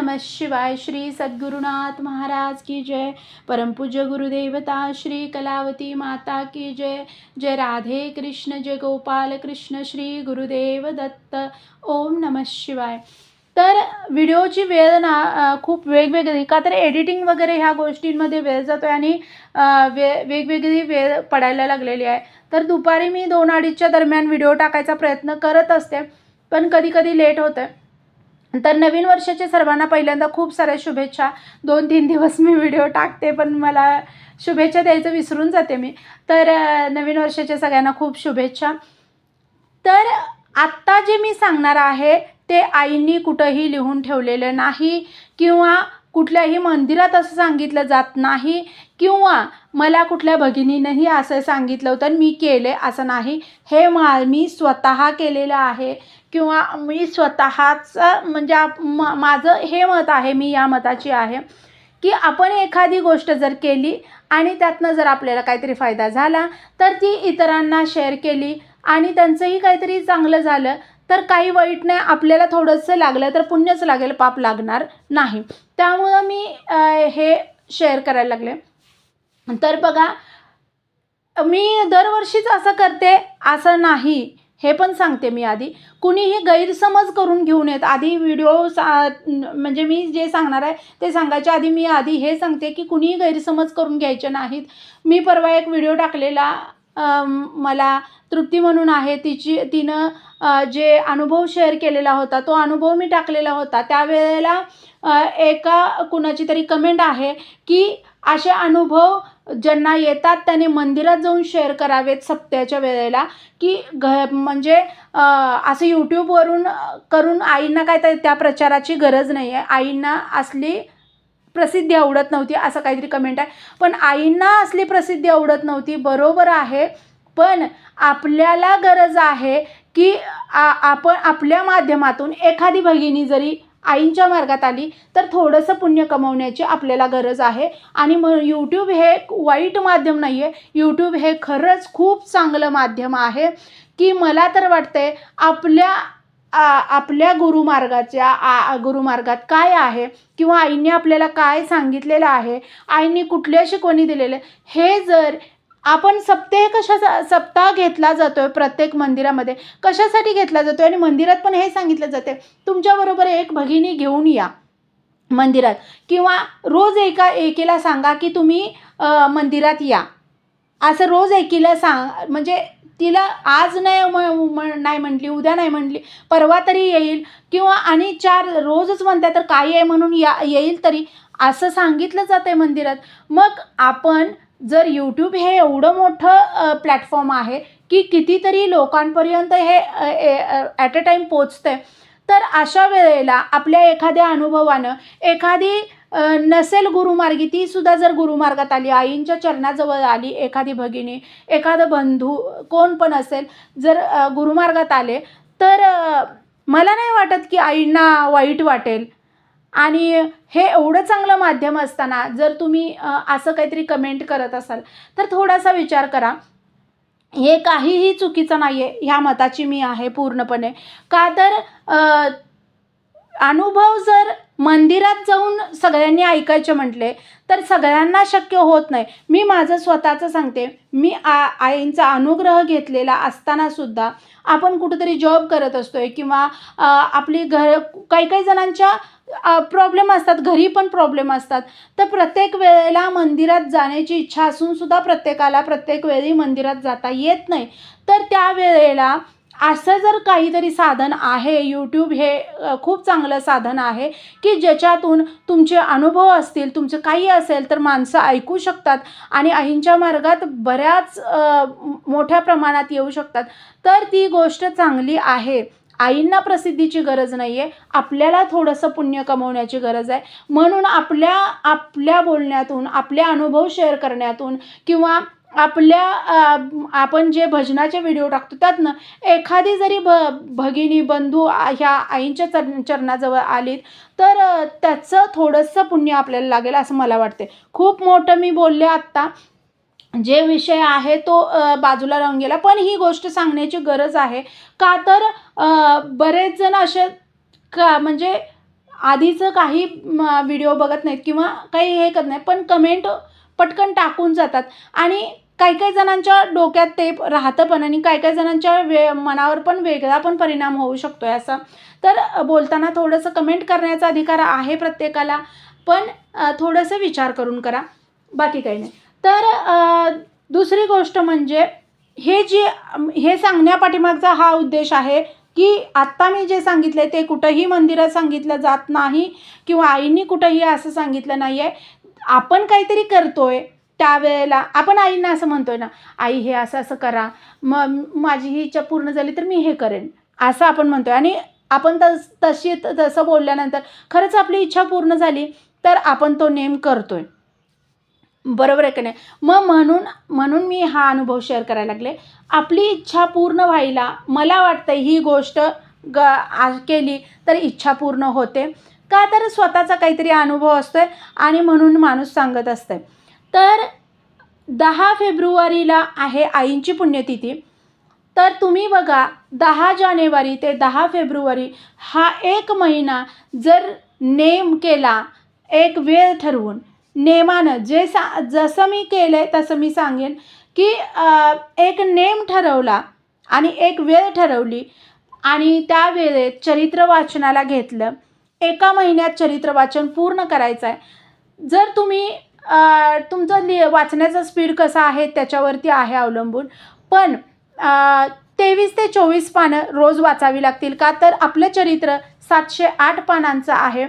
नमः शिवाय श्री सद्गुरुनाथ महाराज की जय। परमपूज्य गुरुदेवता श्री कलावती माता की जय। जय राधे कृष्ण जय गोपाल कृष्ण श्री गुरुदेव दत्त। ओम नमः शिवाय। तर व्हिडिओची वेळ ना खूप वेगवेगळी का तर एडिटिंग वगैरे ह्या गोष्टींमध्ये वेळ जातो आहे आणि वे वेगवेगळी वेळ पडायला लागलेली आहे. तर दुपारी मी दोन अडीचच्या दरम्यान व्हिडिओ टाकायचा प्रयत्न करत असते पण कधी कधी लेट होतं तर नवीन वर्षाच्या सर्वांना पहिल्यांदा खूप साऱ्या शुभेच्छा. दोन तीन दिवस मी व्हिडिओ टाकते पण मला शुभेच्छा द्यायचं विसरून जाते मी. तर नवीन वर्षाच्या सगळ्यांना खूप शुभेच्छा. तर आत्ता जे मी सांगणार आहे ते आईंनी कुठंही लिहून ठेवलेलं नाही किंवा कुठल्याही मंदिरात असं सांगितलं जात नाही किंवा मला कुठल्या भगिनीनंही असं सांगितलं होतं मी केले असं नाही. हे मा मी स्वतः केलेलं आहे. किंवा मी स्वतःचं म्हणजे आप- माझं हे मत आहे मी या मताची आहे की आपण एखादी गोष्ट जर केली आणि त्यातनं जर आपल्याला काहीतरी फायदा झाला तर ती इतरांना शेअर केली आणि त्यांचंही काहीतरी चांगलं झालं तर काही वाईट नाही आपल्याला थोडंसं लागलं तर पुण्यच लागेल पाप लागणार नाही. त्यामुळं मी हे शेअर करायला लागले. तर बघा मी दरवर्षीच असं करते असं नाही. हे पण सांगते मी आधी. कुणीही गैरसमज करून घेऊन येत आधी व्हिडिओ सा म्हणजे मी जे सांगणार आहे ते सांगायच्या आधी मी आधी हे सांगते की कुणीही गैरसमज करून घ्यायचे नाहीत. मी परवा एक व्हिडिओ टाकलेला मला तृप्ती म्हणून आहे. तिची तिनं जे अनुभव शेअर केलेला होता तो अनुभव मी टाकलेला होता. त्यावेळेला एका कुणाची तरी कमेंट आहे की असे अनुभव ज्यांना येतात त्याने मंदिरात जाऊन शेअर करावेत सप्त्याच्या वेळेला. की घ म्हणजे असं यूट्यूबवरून करून आईंना काय त्या प्रचाराची गरज नाही आहे आईंना असली प्रसिद्धी आवडत नव्हती असं काहीतरी कमेंट आहे. पण आईंना असली प्रसिद्धी आवडत नव्हती बरोबर आहे. पण आपल्याला गरज आहे की आपण आपल्या माध्यमातून एखादी भगिनी जरी आईंच्या मार्गात आली तर थोडंसं पुण्य कमवण्याची आपल्याला गरज आहे. आणि मग यूट्यूब हे एक वाईट माध्यम नाही आहे यूट्यूब हे खरंच खूप चांगलं माध्यम आहे. की मला तर वाटतंय आपल्या आ, आपल्या गुरुमार्गाच्या आ गुरुमार्गात काय आहे? किंवा आईने आपल्याला काय सांगितलेलं आहे? आईने कुठल्या शिकवणी दिलेल्या हे जर आपण सप्ताह कशा सप्ताह घेतला जातो आहे प्रत्येक मंदिरामध्ये कशासाठी घेतला जातोय? आणि मंदिरात पण हे सांगितलं जाते तुमच्याबरोबर एक भगिनी घेऊन या मंदिरात. किंवा रोज एका एकेला सांगा की तुम्ही मंदिरात या. असं रोज एकीला सांग म्हणजे तिला आज नाही म- नाही म्हटली उद्या नाही म्हटली परवा तरी येईल किंवा आणि चार रोजच म्हणतात तर काही आहे म्हणून या येईल तरी असं सांगितलं जातं आहे मंदिरात. मग आपण जर यूट्यूब हे एवढं मोठं प्लॅटफॉर्म आहे की कितीतरी लोकांपर्यंत हे ॲट अ टाईम पोचतं आहे तर अशा वेळेला आपल्या एखाद्या अनुभवानं एखादी नसेल गुरुमार्गी ती सुद्धा जर गुरुमार्गात आली आईंच्या चरणाजवळ आली एखादी भगिनी एखादं बंधू कोण पण असेल जर गुरुमार्गात आले तर मला नाही वाटत की आईंना वाईट वाटेल. आणि हे एवढं चांगलं माध्यम असताना जर तुम्ही असं काहीतरी कमेंट करत असाल तर थोडासा विचार करा. हे काहीही चुकीचं नाही आहे ह्या मताची मी आहे पूर्णपणे. का तर अनुभव जर मंदिरात जाऊन सगळ्यांनी ऐकायचे म्हटले तर सगळ्यांना शक्य होत नाही. मी माझं स्वतःचं सांगते. मी आ आईंचा अनुग्रह घेतलेला असतानासुद्धा आपण कुठेतरी जॉब करत असतोय किंवा आपली घर काही काही जणांच्या प्रॉब्लेम असतात घरी पण प्रॉब्लेम असतात. तर प्रत्येक वेळेला मंदिरात जाण्याची इच्छा असून सुद्धा प्रत्येकाला प्रत्येक वेळी मंदिरात जाता येत नाही. तर त्यावेळेला असं जर काहीतरी साधन आहे यूट्यूब हे खूप चांगलं साधन आहे की ज्याच्यातून तुमचे अनुभव असतील तुमचं काही असेल तर माणसं ऐकू शकतात आणि आईंच्या मार्गात बऱ्याच मोठ्या प्रमाणात येऊ शकतात. तर ती गोष्ट चांगली आहे. आईंना प्रसिद्धीची गरज नाही आहे आपल्याला थोडंसं पुण्य कमवण्याची गरज आहे. म्हणून आपल्या आपल्या बोलण्यातून आपले अनुभव शेअर करण्यातून किंवा आपल्या आपण जे भजनाचे व्हिडिओ टाकतो त्यातनं एखादी जरी भ भगिनी बंधू ह्या आईंच्या चर चरणाजवळ आलीत तर त्याचं थोडंसं पुण्य आपल्याला लागेल असं मला वाटते खूप मोठं मी बोलले आत्ता. जे विषय आहे तो बाजूला राहून गेला. पण ही गोष्ट सांगण्याची गरज आहे. का तर बरेच जण असे का म्हणजे आधीचं काही व्हिडिओ बघत नाहीत किंवा काही हे करत नाही पण कमेंट पटकन टाकून जातात. आणि काही काही जणांच्या डोक्यात ते राहतं पण आणि काही काही जणांच्या वे मनावर पण वेगळा पण परिणाम होऊ शकतो आहे असा तर बोलताना थोडंसं कमेंट करण्याचा अधिकार आहे प्रत्येकाला पण थोडंसं विचार करून करा. बाकी काही नाही. तर दुसरी गोष्ट म्हणजे हे जे हे सांगण्यापाठीमागचा हा उद्देश आहे की आत्ता मी जे सांगितले ते कुठंही मंदिरात सांगितलं जात नाही किंवा आईंनी कुठंही असं सांगितलं नाही आहे आपण काहीतरी करतोय त्यावेळेला आपण आईंना असं म्हणतोय ना आई हे असं असं करा. मग माझी ही इच्छा पूर्ण झाली तर मी हे करेन. असं आपण म्हणतोय. आणि आपण तस तशी तसं बोलल्यानंतर खरंच आपली इच्छा पूर्ण झाली तर आपण तो नेम करतोय. बरोबर आहे का नाही? मग म्हणून म्हणून मी हा अनुभव शेअर करायला लागले. आपली इच्छा पूर्ण व्हायला मला वाटतं ही गोष्ट ग आ केली तर इच्छा पूर्ण होते. का तर स्वतःचा काहीतरी अनुभव असतो आहे आणि म्हणून माणूस सांगत असतं तर दहा फेब्रुवारीला आहे आईंची पुण्यतिथी. तर तुम्ही बघा दहा जानेवारी ते दहा फेब्रुवारी हा एक महिना जर नेम केला एक वेळ ठरवून नेमानं जे सा जसं मी केलं आहे तसं मी सांगेन की एक नेम ठरवला आणि एक वेळ ठरवली आणि त्या वेळेत चरित्र वाचनाला घेतलं. एका महिन्यात चरित्र वाचन पूर्ण करायचं आहे जर तुम्ही तुमचं लि वाचण्याचा स्पीड कसा आहे त्याच्यावरती आहे अवलंबून. पण तेवीस ते चोवीस पानं रोज वाचावी लागतील का? तर आपलं चरित्र सातशे आठ पानांचं आहे.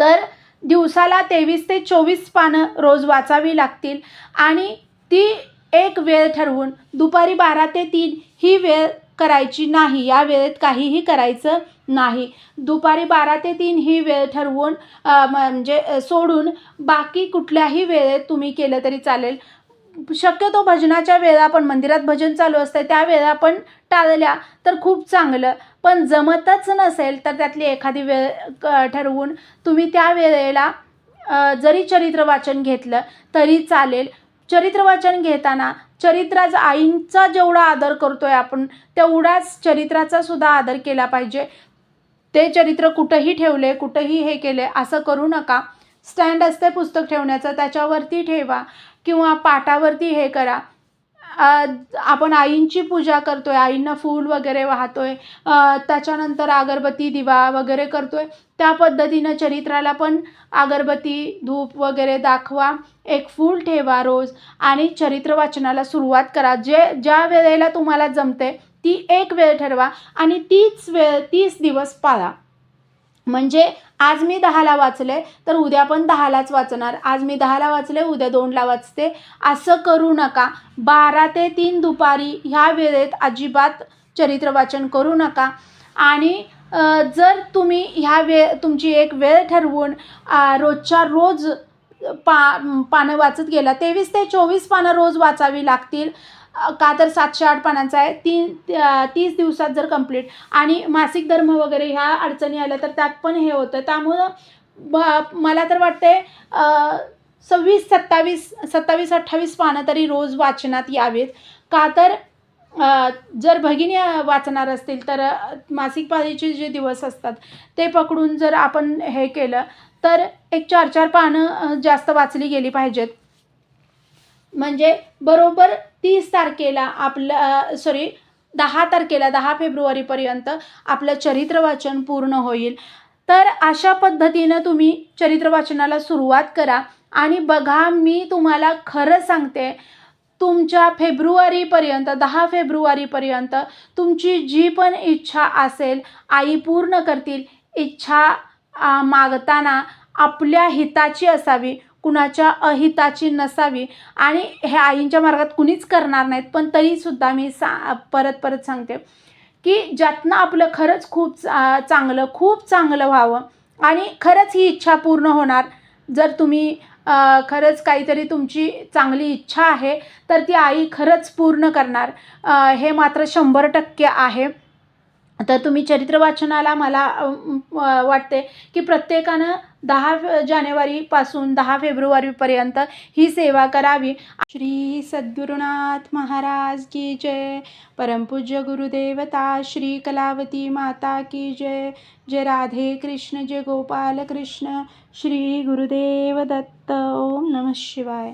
तर दिवसाला तेवीस ते चोवीस पानं रोज वाचावी लागतील. आणि ती एक वेळ ठरवून दुपारी बारा ते तीन ही वेळ करायची नाही. या वेळेत काहीही करायचं नाही. दुपारी बारा ते तीन ही वेळ ठरवून म्हणजे सोडून बाकी कुठल्याही वेळेत तुम्ही केलं तरी चालेल. शक्यतो भजनाच्या वेळा पण मंदिरात भजन चालू असतं त्या वेळा पण टाळल्या तर खूप चांगलं. पण जमतच नसेल तर त्यातली एखादी वेळ क- ठरवून तुम्ही त्या वेळेला जरी चरित्र वाचन घेतलं तरी चालेल. चरित्र वाचन घेताना चरित्राचा आईंचा जेवढा आदर करतोय आपण तेवढाच चरित्राचा सुद्धा आदर केला पाहिजे. ते चरित्र कुठंही ठेवले कुठंही हे केले असं करू नका. स्टँड असते पुस्तक ठेवण्याचं त्याच्यावरती ठेवा किंवा पाटावरती हे करा. आपण आईंची पूजा करतोय आईंना फूल वगैरे वाहतोय आहे त्याच्यानंतर अगरबत्ती दिवा वगैरे करतोय. त्या पद्धतीनं चरित्राला पण अगरबत्ती धूप वगैरे दाखवा. एक फूल ठेवा रोज आणि चरित्र वाचनाला सुरुवात करा. जे ज्या वेळेला तुम्हाला जमते ती एक वेळ ठरवा आणि तीच वेळ तीस दिवस पाळा. म्हणजे आज मी दहाला वाचले तर उद्या पण दहालाच वाचणार. आज मी दहाला वाचले उद्या दोनला वाचते. असं करू नका. बारा ते तीन दुपारी ह्या वेळेत अजिबात चरित्र वाचन करू नका. आणि जर तुम्ही ह्या वेळ तुमची एक वेळ ठरवून रोजच्या रोज पा पानं वाचत गेला तेवीस ते चोवीस पानं रोज वाचावी लागतील. का तर सातशे आठ पानांचा आहे. तीन तीस दिवसात जर कंप्लीट आणि मासिक धर्म वगैरे ह्या अडचणी आल्या तर त्यात पण हे होतं. त्यामुळं ब मला तर वाटते सव्वीस सत्तावीस सत्तावीस अठ्ठावीस पानं तरी रोज वाचनात यावेत. का तर जर भगिनी वाचणार असतील तर मासिक पाळीचे जे दिवस असतात ते पकडून जर आपण हे केलं तर एक चार चार पानं जास्त वाचली गेली पाहिजेत. म्हणजे बरोबर तीस तारखेला आपलं सॉरी दहा तारखेला दहा फेब्रुवारीपर्यंत आपलं चरित्र वाचन पूर्ण होईल. तर अशा पद्धतीनं तुम्ही चरित्र वाचनाला सुरुवात करा आणि बघा मी तुम्हाला खरं सांगते तुमच्या फेब्रुवारीपर्यंत दहा फेब्रुवारीपर्यंत तुमची जी पण इच्छा असेल आई पूर्ण करतील. इच्छा मागताना आपल्या हिताची असावी. कुणाच्या अहिताची नसावी आणि हे आईंच्या मार्गात कुणीच करणार नाहीत. पण तरीसुद्धा मी सा परत परत सांगते की ज्यातनं आपलं खरंच खूप चा चांगलं खूप चांगलं व्हावं आणि खरंच ही इच्छा पूर्ण होणार. जर तुम्ही खरंच काहीतरी तुमची चांगली इच्छा आहे तर ती आई खरंच पूर्ण करणार. हे मात्र शंभर टक्के आहे. तर तुम्ही चरित्र वाचनाला मला वाटते की प्रत्येकानं दहा जानेवारीपासून दहा फेब्रुवारीपर्यंत ही सेवा करावी. श्री सद्गुरुनाथ महाराज की जय. परमपूज्य गुरुदेवता श्री कलावती माता की जय. जय राधे कृष्ण जय गोपाल कृष्ण. श्री गुरुदेव दत्त. ओम नमः शिवाय.